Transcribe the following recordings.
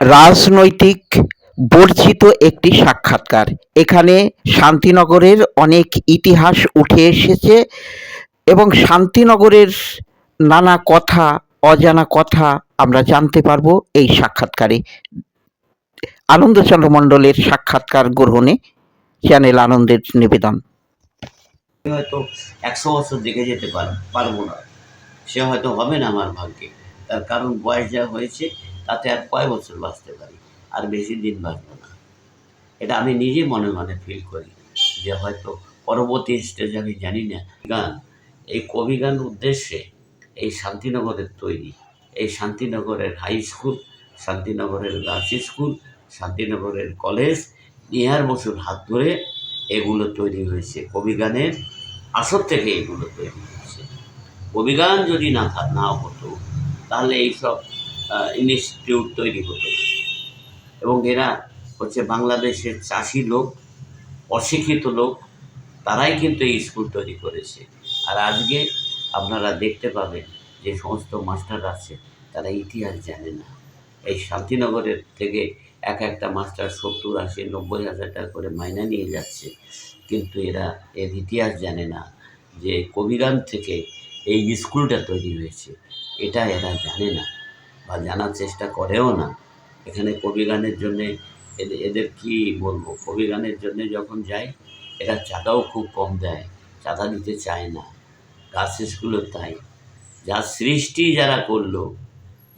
রাজনৈতিক বর্জিত একটি সাক্ষাৎকার। এখানে শান্তিনগরের অনেক ইতিহাস উঠে এসেছে এবং শান্তিনগরের নানা কথা, অজানা কথা আমরা জানতে পারব এই সাক্ষাৎকারে। আনন্দচন্দ্র মণ্ডলের সাক্ষাৎকার গ্রহণে চ্যানেল আনন্দের নিবেদন। হয়তো একশো বছর দেখে যেতে পারব না। সে হয়তো হবে না আমার ভাগ্যে। তার কারণ বয়স যা হয়েছে তাতে আর কয় বছর বাঁচতে পারি? আর বেশি দিন বাঁচবো না। এটা আমি নিজে মনে মনে ফিল করি যে হয়তো পরবর্তী স্টেজে আমি জানি না। গান, এই কবি গান উদ্দেশ্যে এই শান্তিনগরের তৈরি, এই শান্তিনগরের হাই স্কুল শান্তিনগরের গার্লস স্কুল শান্তিনগরের কলেজ নিহার বসুর হাত ধরে এগুলো তৈরি হয়েছে কবি গানের আসর থেকে এগুলো তৈরি হয়েছে। কবি গান যদি না না হতো, তাহলে এইসব ইনস্টিটিউট তৈরি হতো। এবং এরা হচ্ছে বাংলাদেশের চাষি লোক, অশিক্ষিত লোক, তারাই কিন্তু এই স্কুল তৈরি করেছে। আর আজকে আপনারা দেখতে পাবেন যে সমস্ত মাস্টার আছে, তারা ইতিহাস জানে না। এই শান্তিনগরের থেকে এক একটা মাস্টার সত্তর, আশি, নব্বই হাজার টাকা করে মাইনা নিয়ে যাচ্ছে। কিন্তু এরা এর ইতিহাস জানে না যে কবিগান থেকে এই স্কুলটা তৈরি হয়েছে। এটা এরা জানে না। বা জানার চেষ্টা করেও না। এখানে কবিগানের জন্যে এদের এদের কী বলব? কবিগানের জন্যে যখন যাই এরা চাঁদাও খুব কম দেয়, চাঁদা দিতে চায় না। গার্লস স্কুলও তাই। যার সৃষ্টি যারা করল,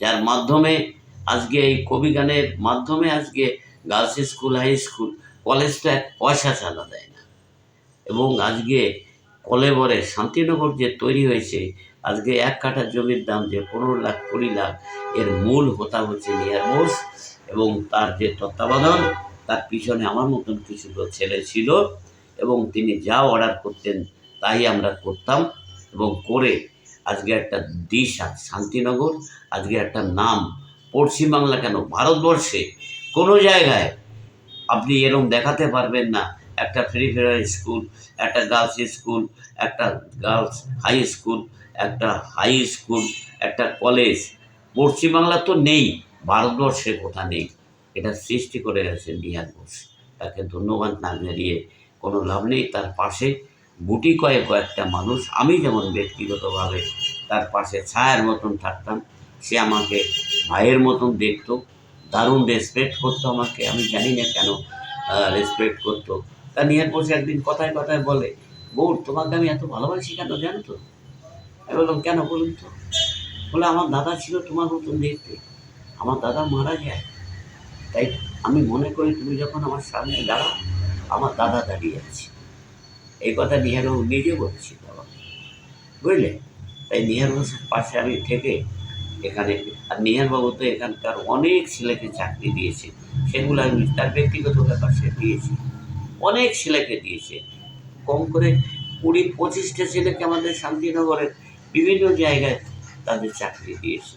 যার মাধ্যমে আজকে এই কবি গানের মাধ্যমে আজকে girls school, high school, college তো এক পয়সা চাঁদা দেয় না। এবং আজকে কলেবরে শান্তিনগর যে তৈরি হয়েছে আজকে এক কাঠা জমির দাম যে পনেরো লাখ, কুড়ি লাখ, এর মূল হোতা হচ্ছে নিয়ার বোস এবং তার যে তত্ত্বাবধান, তার পিছনে আমার মতন কিছু ছেলে ছিল এবং তিনি যা অর্ডার করতেন তাই আমরা করতাম এবং করে আজকে একটা দিশ শান্তিনগর, আজকে একটা নাম পশ্চিমবাংলা কেন? ভারতবর্ষে কোনো জায়গায় আপনি এরকম দেখাতে পারবেন না একটা ফ্রি ফেয়ার স্কুল একটা গার্লস স্কুল একটা গার্লস হাই স্কুল একটা হাই স্কুল একটা কলেজ পশ্চিমবাংলা তো নেই, ভারতবর্ষে কোথা নেই। এটা সৃষ্টি করে গেছে নিহার বোস তাকে ধন্যবাদ না জানিয়ে কোনো লাভ নেই। তার পাশে গুটি কয়েক কয়েকটা মানুষ, আমি যেমন ব্যক্তিগতভাবে তার পাশে ছায়ার মতন থাকতাম, সে আমাকে ভাইয়ের মতন দেখতো। দারুণ রেসপেক্ট করতো আমাকে। আমি জানি না কেন রেসপেক্ট করতো। তা নিহার বসে একদিন কথায় কথায় বলে বৌর তোমাকে আমি এত ভালোবাসি কেন জানো তো? আমি বললাম, কেন বলুন তো? বলে, আমার দাদা ছিল তোমার মতন দেখতে। আমার দাদা মারা যায়। তাই আমি মনে করি তুমি যখন আমার সামনে দাঁড়াও, আমার দাদা দাঁড়িয়ে আছে। এই কথা নিহারবাবু নিজে বলছিল আমাকে। বুঝলে? তাই নিহারবাবুর পাশে আমি থেকে এখানে, আর নিহারবাবু তো এখানকার অনেক ছেলেকে চাকরি দিয়েছে। সেগুলো আমি তার ব্যক্তিগত ব্যাপার সে দিয়েছে। অনেক ছেলেকে দিয়েছে। কম করে কুড়ি, পঁচিশটা ছেলেকে আমাদের শান্তিনগরের বিভিন্ন জায়গায় তাদের চাকরি দিয়েছে।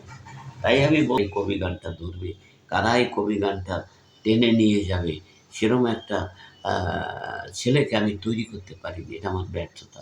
তাই আমি বলি কবি গানটা ধরবে। কারা এই কবি গানটা টেনে নিয়ে যাবে? সেরকম একটা ছেলেকে আমি তৈরি করতে পারিনি। এটা আমার ব্যর্থতা।